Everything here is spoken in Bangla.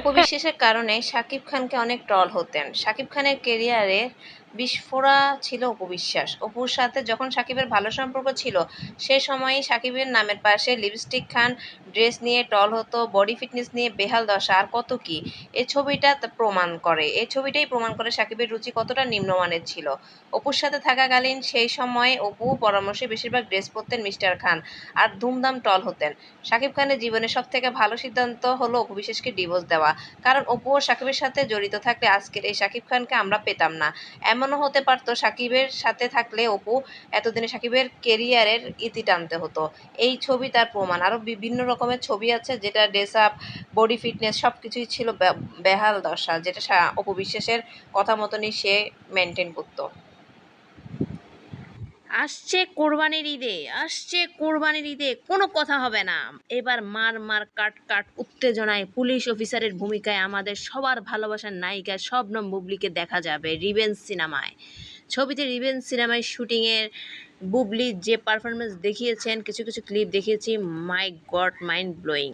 অপবিশ্বাসের কারণে শাকিব খানকে অনেক ট্রল হতেন। শাকিব খানের কেরিয়ারে বিস্ফোরা ছিল অপবিশ্বাস অপুর সাথে যখন সাকিবের ভালো সম্পর্ক ছিল, সে সময়ই সাকিবের নামের পাশে লিপস্টিক খান, ড্রেস নিয়ে টল হতো, বডি ফিটনেস নিয়ে বেহাল দশা, আর কত কি। এ ছবিটা প্রমাণ করে। এ ছবিটাই প্রমাণ করে সাকিবের রুচি কতটা নিম্নমানের ছিল। অপুর সাথে থাকাকালীন সেই সময়ে অপু পরামর্শে বেশিরভাগ ড্রেস পরতেন মিস্টার খান, আর ধুমধাম টল হতেন। সাকিব খানের জীবনে সব থেকে ভালো সিদ্ধান্ত হলো অপু বিশ্বাসকে ডিভোর্স দেওয়া। কারণ অপু ও সাকিবের সাথে জড়িত থাকলে আজকের এই সাকিব খানকে আমরা পেতাম না। এমনও হতে পারতো সাকিবের সাথে থাকলে অপু এতদিনে সাকিবের কেরিয়ারের ইতি টানতে হতো। এই ছবি তার প্রমাণ। আরও বিভিন্ন রকমের ছবি আছে যেটা ড্রেস আপ বডি ফিটনেস সব কিছুই ছিল বেহাল দশা যেটা অপু বিশ্বাসের কথা মতনই সে মেনটেন করতো। আসছে কোরবানির ঈদে, আসছে কোরবানির ঈদে, কোনো কথা হবে না। এবার মার মার কাট কাট উত্তেজনায় পুলিশ অফিসারের ভূমিকায় আমাদের সবার ভালোবাসার নায়িকা শবনম বুবলিকে দেখা যাবে রিভেন্স সিনেমায়। ছবিতে রিভেন্স সিনেমায় শুটিংয়ের বুবলি যে পারফরমেন্স দেখিয়েছেন, কিছু কিছু ক্লিপ দেখিয়েছি মাই গড মাইন্ড ব্লোয়িং